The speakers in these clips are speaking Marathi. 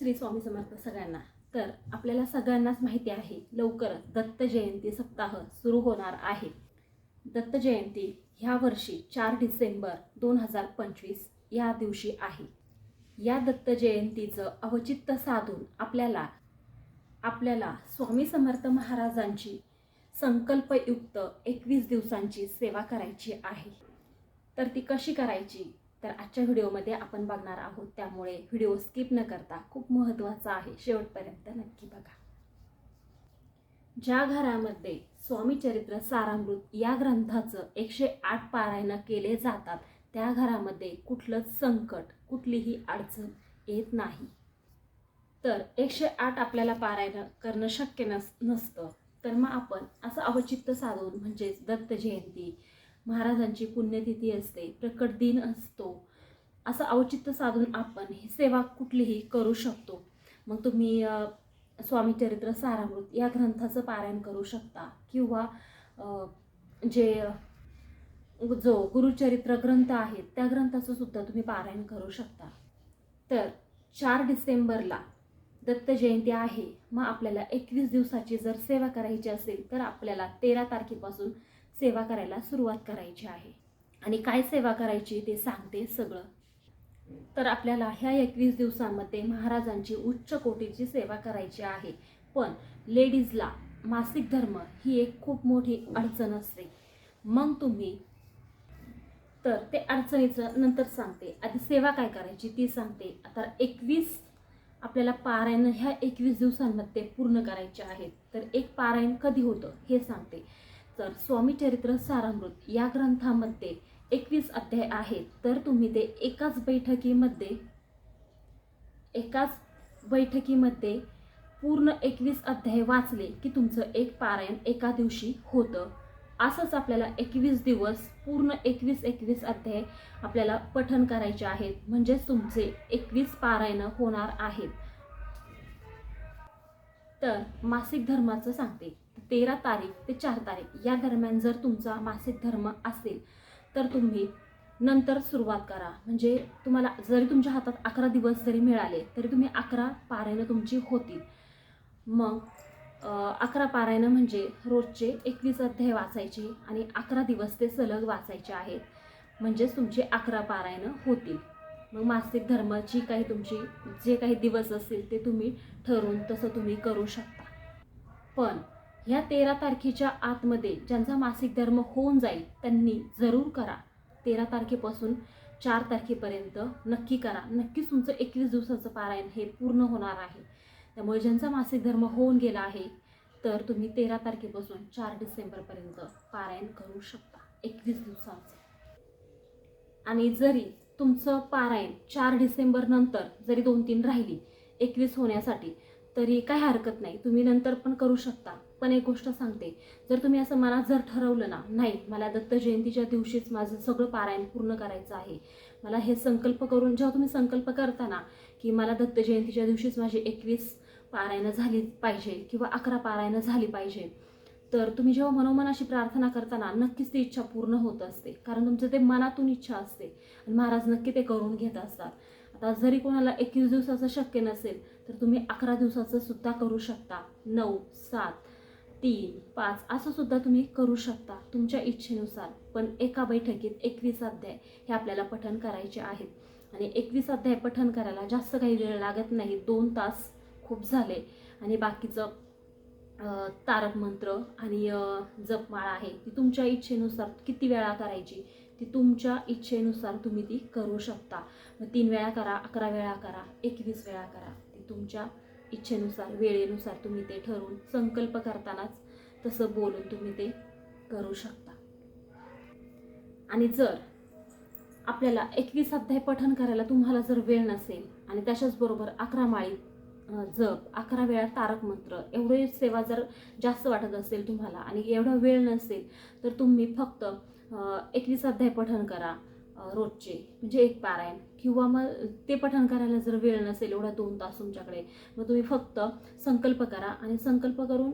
श्री स्वामी समर्थ सगळ्यांना. तर आपल्याला सगळ्यांनाच माहिती आहे लवकरच दत्त जयंती सप्ताह सुरू होणार आहे. दत्त जयंती ह्या वर्षी चार डिसेंबर दोन हजार पंचवीस या दिवशी आहे. या दत्त जयंतीचं अवचित्त साधून आपल्याला आपल्याला स्वामी समर्थ महाराजांची संकल्पयुक्त एकवीस दिवसांची सेवा करायची आहे. तर ती कशी करायची? तर आजच्या व्हिडिओमध्ये आपण बघणार आहोत त्यामुळे व्हिडिओ स्किप न करता खूप महत्त्वाचा आहे शेवटपर्यंत नक्की बघा. ज्या घरामध्ये स्वामी चरित्र सारामृत या ग्रंथाचं एकशे आठ पारायण केले जातात त्या घरामध्ये कुठलंच संकट कुठलीही अडचण येत नाही. तर एकशे आठ आपल्याला पारायण करणं शक्य नस नसतं. तर मग आपण असं अवचित्त साधून म्हणजेच दत्त जयंती महाराजांची पुण्यतिथी असते प्रकट दिन असतो. असं औचित्य साधून आपण ही सेवा कुठलीही करू शकतो. मग तुम्ही स्वामी चरित्र सारामृत या ग्रंथाचं पारायण करू शकता. किंवा जे जो गुरुचरित्र ग्रंथ आहेत त्या ग्रंथाचं सुद्धा तुम्ही पारायण करू शकता. तर चार डिसेंबरला दत्त जयंती आहे. मग आपल्याला एकवीस दिवसाची जर सेवा करायची असेल तर आपल्याला तेरा तारखेपासून सेवा करायला सुरुवात करायची आहे. आणि काय सेवा करायची ते सांगते सगळं. तर आपल्याला ह्या एकवीस दिवसांमध्ये महाराजांची उच्च कोटीची सेवा करायची आहे. पण लेडीजला मासिक धर्म ही एक खूप मोठी अडचण असते. मग तुम्ही तर ते अडचणीचं नंतर सांगते. आधी सेवा काय करायची ती सांगते. आता एकवीस आपल्याला पारायण ह्या एकवीस दिवसांमध्ये पूर्ण करायचे आहेत. तर एक पारायण कधी होतं हे सांगते. तर स्वामी चरित्र सारामृत या ग्रंथामध्ये एकवीस अध्याय आहेत तर तुम्ही ते एकाच बैठकीमध्ये एकाच बैठकीमध्ये पूर्ण एकवीस अध्याय वाचले की तुमचं एक पारायण एका दिवशी होतं. असंच आपल्याला एकवीस दिवस पूर्ण एकवीस एकवीस अध्याय आपल्याला पठन करायचे आहेत. म्हणजेच तुमचे एकवीस पारायण होणार आहेत. तर मासिक धर्माचं सांगते. तेरा तारीख ते चार तारीख या दरम्यान जर तुमचा मासिक धर्म असेल तर तुम्ही नंतर सुरुवात करा. म्हणजे तुम्हाला जरी तुमच्या हातात अकरा दिवस जरी मिळाले तरी तुम्ही अकरा पारायणं तुमची होतील. मग अकरा पारायणं म्हणजे रोजचे एकवीस अध्याय वाचायचे आणि अकरा दिवस ते सलग वाचायचे आहेत. म्हणजेच तुमचे अकरा पारायणं होतील. मग मासिक धर्माची काही तुमची जे काही दिवस असतील ते तुम्ही ठरवून तसं तुम्ही करू शकता. पण ह्या तेरा तारखेच्या आतमध्ये ज्यांचा मासिक धर्म होऊन जाईल त्यांनी जरूर करा. तेरा तारखेपासून चार तारखेपर्यंत नक्की करा. नक्कीच तुमचं एकवीस दिवसाचं पारायण हे पूर्ण होणार आहे. त्यामुळे ज्यांचा मासिक धर्म होऊन गेला आहे तर तुम्ही तेरा तारखेपासून चार डिसेंबरपर्यंत पारायण करू शकता. एकवीस दिवसांचं. आणि जरी तुमचं पारायण चार डिसेंबर नंतर जरी दोन तीन राहिली एकवीस होण्यासाठी तरी काही हरकत नाही. तुम्ही नंतर पण करू शकता. पण एक गोष्ट सांगते. जर तुम्ही असं मनात जर ठरवलं ना नाही मला दत्त जयंतीच्या दिवशीच माझं सगळं पारायण पूर्ण करायचं आहे. मला हे संकल्प करून जेव्हा तुम्ही संकल्प करता ना की मला दत्त जयंतीच्या दिवशीच माझी एकवीस पारायणं झाली पाहिजे किंवा अकरा पारायणं झाली पाहिजे तर तुम्ही जेव्हा मनोमन अशी प्रार्थना करताना नक्कीच ती इच्छा पूर्ण होत असते. कारण तुमचं ते मनातून इच्छा असते. आणि महाराज नक्की ते करून घेत असतात. आता जरी कोणाला एकवीस दिवसाचं शक्य नसेल तर तुम्ही अकरा दिवसाचं सुद्धा करू शकता. नऊ सात तीन पाच असं सुद्धा तुम्ही करू शकता तुमच्या इच्छेनुसार. पण एका बैठकीत एकवीस अध्याय हे आपल्याला पठन करायचे आहेत. आणि एकवीस अध्याय पठन करायला जास्त काही वेळ लागत नाही. दोन तास खूप झाले. आणि बाकीचं तारक मंत्र आणि जपमाळ आहे. ती तुमच्या इच्छेनुसार किती वेळा करायची? ती तुमच्या इच्छेनुसार तुम्ही ती करू शकता. मग तीन वेळा करा अकरा वेळा करा एकवीस वेळा करा. ती तुमच्या इच्छेनुसार वेळेनुसार तुम्ही ते ठरवून संकल्प करतानाच तसं बोलून तुम्ही ते करू शकता. आणि जर आपल्याला एकवीस अध्याय पठण करायला तुम्हाला जर वेळ नसेल आणि त्याच्याचबरोबर अकरा माळी जप अकरा वेळा तारक मंत्र एवढे सेवा जर जास्त वाटत असेल तुम्हाला आणि एवढा वेळ नसेल तर तुम्ही फक्त एकवीस अध्याय पठण करा. रोजचे म्हणजे एक पारायण. किंवा मग ते पठण करायला जर वेळ नसेल एवढा दोन तास तुमच्याकडे मग तुम्ही फक्त संकल्प करा आणि संकल्प करून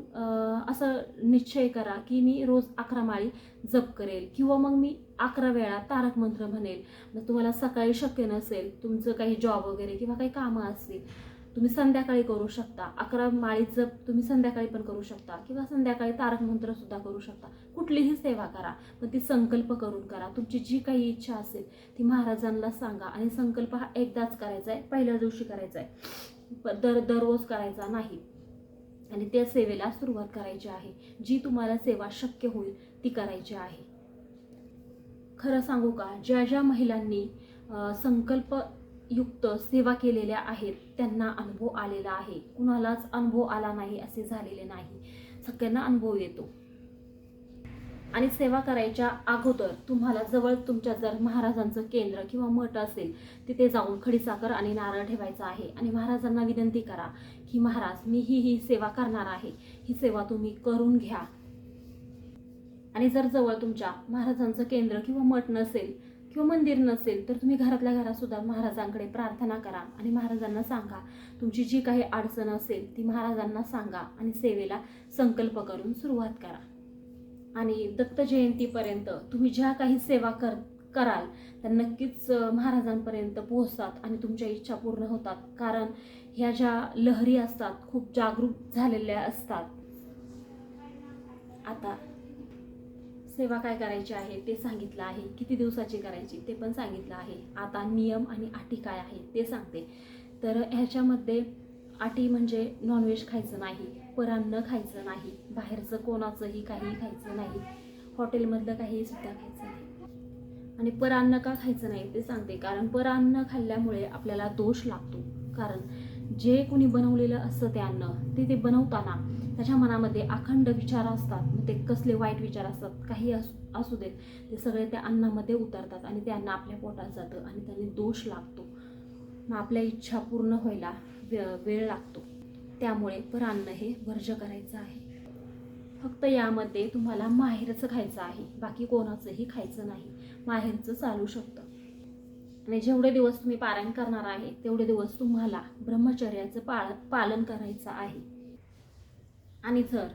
असं निश्चय करा की मी रोज अकरा माळी जप करेल. किंवा मग मी अकरा वेळा तारक मंत्र म्हणेल. मग तुम्हाला सकाळी शक्य नसेल तुमचं काही जॉब वगैरे किंवा काही कामं असतील तुम्ही संध्याकाळी करू शकता. अकरा माळी जप तुम्ही संध्याकाळी पण करू शकता. किंवा संध्याकाळी तारक मंत्र सुद्धा करू शकता. कुठलीही सेवा करा पण ती संकल्प करून करा. तुमची जी काही इच्छा असेल ती महाराजांना सांगा. आणि संकल्प हा एकदाच करायचा आहे. पहिल्या दिवशी करायचा आहे. दर दररोज करायचा नाही. आणि त्या सेवेला सुरुवात करायची आहे. जी तुम्हाला सेवा शक्य होईल ती करायची आहे. खरं सांगू का? ज्या ज्या महिलांनी संकल्प युक्त सेवा केलेल्या आहेत. त्यांना अनुभव आलेला आहे. कुणालाच अनुभव आला नाही असे झालेले नाही. सगळ्यांना अनुभव येतो. आणि सेवा करायच्या अगोदर तुम्हाला जवळ तुमच्या जर महाराजांचं केंद्र किंवा मठ असेल तिथे जाऊन खडीसाखर आणि नारळ ठेवायचा आहे. आणि महाराजांना विनंती करा की महाराज मी ही ही सेवा करणार आहे. ही सेवा तुम्ही करून घ्या. आणि जर जवळ तुमच्या महाराजांचं केंद्र किंवा मठ नसेल किंवा मंदिर नसेल तर तुम्ही घरातल्या घरातसुद्धा महाराजांकडे प्रार्थना करा आणि महाराजांना सांगा. तुमची जी काही अडचण असेल ती महाराजांना सांगा आणि सेवेला संकल्प करून सुरुवात करा. आणि दत्त जयंतीपर्यंत तुम्ही ज्या काही सेवा कर कराल त्या नक्कीच महाराजांपर्यंत पोहोचतात आणि तुमच्या इच्छा पूर्ण होतात. कारण ह्या ज्या लहरी असतात खूप जागरूक झालेल्या असतात. आता सेवा काय करायची आहे ते सांगितलं आहे. किती दिवसाची करायची ते पण सांगितलं आहे. आता नियम आणि अटी काय आहे ते सांगते. तर ह्याच्यामध्ये अटी म्हणजे नॉनव्हेज खायचं नाही परान्न खायचं नाही बाहेरचं कोणाचंही काही खायचं नाही हॉटेलमधलं काही सुद्धा खायचं नाही. आणि परान्न का खायचं नाही ते सांगते. कारण परान्न खाल्ल्यामुळे आपल्याला दोष लागतो. कारण जे कोणी बनवलेलं असतं ते अन्न ते ते बनवताना त्याच्या मनामध्ये अखंड विचार असतात. मग ते कसले वाईट विचार असतात काही असू असू देत. ते सगळे त्या अन्नामध्ये उतरतात आणि ते अन्न आपल्या पोटात जातं आणि त्याने दोष लागतो. मग आपल्या इच्छा पूर्ण व्हायला वे वेळ लागतो. त्यामुळे परान्न हे वर्ज करायचं आहे. फक्त यामध्ये तुम्हाला माहेरचं खायचं आहे. बाकी कोणाचंही खायचं नाही. माहेरचं चालू शकतं. आणि जेवढे दिवस तुम्ही पारायण करणार आहे तेवढे दिवस तुम्हाला ब्रह्मचर्याचं पाळ पालन करायचं आहे. आणि जर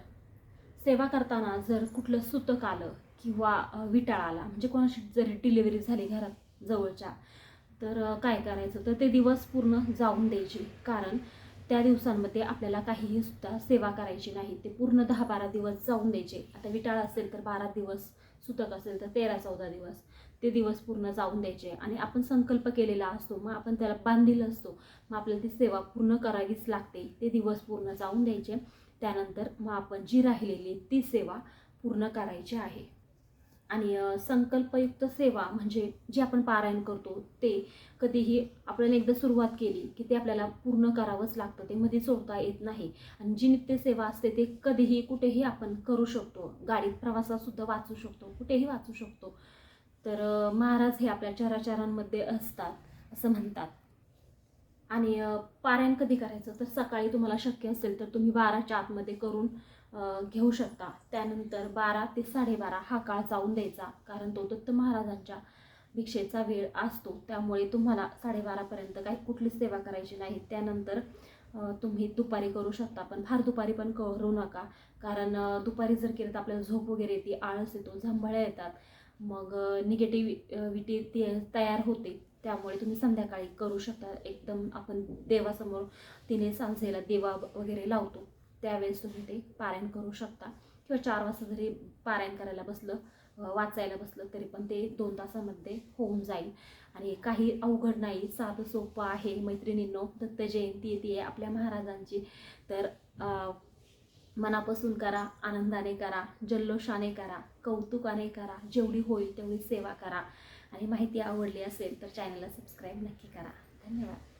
सेवा करताना जर कुठलं सुतक आलं किंवा विटाळ आला म्हणजे कोणाशी जरी डिलिव्हरी झाली घरात जवळच्या तर काय करायचं? तर ते दिवस पूर्ण जाऊन द्यायचे. कारण त्या दिवसांमध्ये आपल्याला काहीही सुद्धा सेवा करायची नाही. ते पूर्ण दहा बारा दिवस जाऊन द्यायचे. आता विटाळ असेल तर बारा दिवस सुतक असेल तर तेरा चौदा दिवस. ते दिवस पूर्ण जाऊन द्यायचे. आणि आपण संकल्प केलेला असतो मग आपण त्याला बांधील असतो. मग आपल्याला ती सेवा पूर्ण करावीच लागते. ते दिवस पूर्ण जाऊन द्यायचे. त्यानंतर मग आपण जी राहिलेली ती सेवा पूर्ण करायची आहे. आणि संकल्पयुक्त सेवा म्हणजे जे आपण पारायण करतो ते कधीही आपल्याला एकदा सुरुवात केली की ते आपल्याला पूर्ण करावंच लागतं. ते मध्ये सोडता येत नाही. आणि जी नित्यसेवा असते ते कधीही कुठेही आपण करू शकतो. गाडीत प्रवासात सुद्धा वाचू शकतो. कुठेही वाचू शकतो. तर महाराज हे आपल्या चराचारांमध्ये असतात असं म्हणतात. आणि पारायण कधी करायचं? तर सकाळी तुम्हाला शक्य असेल तर तुम्ही बाराच्या आतमध्ये करून घेऊ शकता. त्यानंतर बारा ते साडेबारा हा काळ जाऊन द्यायचा कारण तो दत्त महाराजांच्या भिक्षेचा वेळ असतो. त्यामुळे तुम्हाला साडेबारापर्यंत काही कुठलीच सेवा करायची नाही. त्यानंतर तुम्ही दुपारी करू शकता. पण फार दुपारी पण करू नका. कारण दुपारी जर केलं तर आपल्याला झोप वगैरे येते आळस येतो झंबळ्या येतात. मग निगेटिव्हिटी ती तयार होते. त्यामुळे तुम्ही संध्याकाळी करू शकता. एकदम आपण देवासमोर तिने सांजेला देवा वगैरे लावतो. त्यावेळेस तुम्ही ते पारायण करू शकता. किंवा चार वाजता जरी पारायण करायला बसलं वाचायला बसलं तरी पण ते दोन तासामध्ये होऊन जाईल. आणि काही अवघड नाही साधं सोपं आहे. मैत्रिणींनो दत्त जयंती येते आपल्या महाराजांची. तर मनापासून करा आनंदाने करा जल्लोषाने करा कौतुकाने करा जेवढी होईल तेवढी सेवा करा. आणि माहिती आवडली असेल तर चॅनलला सबस्क्राईब नक्की करा. धन्यवाद.